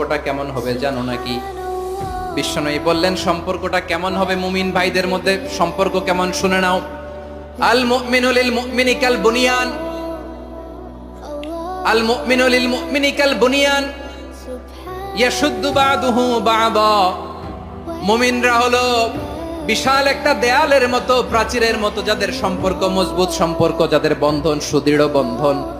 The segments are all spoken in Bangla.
সম্পর্কটা কেমন হবে জানো নাকি? বিশ্বনয়ী বললেন, সম্পর্কটা কেমন হবে মুমিন ভাইদের মধ্যে? সম্পর্ক কেমন শুনে নাও। আল মুমিনু লিল মুমিনি কাল বুনিয়ান। আল মুমিনু লিল মুমিনি কাল বুনিয়ান। ইয়াশুদ্দু বাদুহু বাদা। মুমিনরা হলো বিশাল একটা দেয়ালের মতো, প্রাচীরের মতো যাদের সম্পর্ক মজবুত সম্পর্ক, যাদের বন্ধন সুদৃঢ় বন্ধন।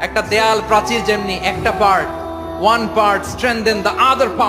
একটা দেয়াল প্রাচীর যেমনি একটা part one part strengthen the other part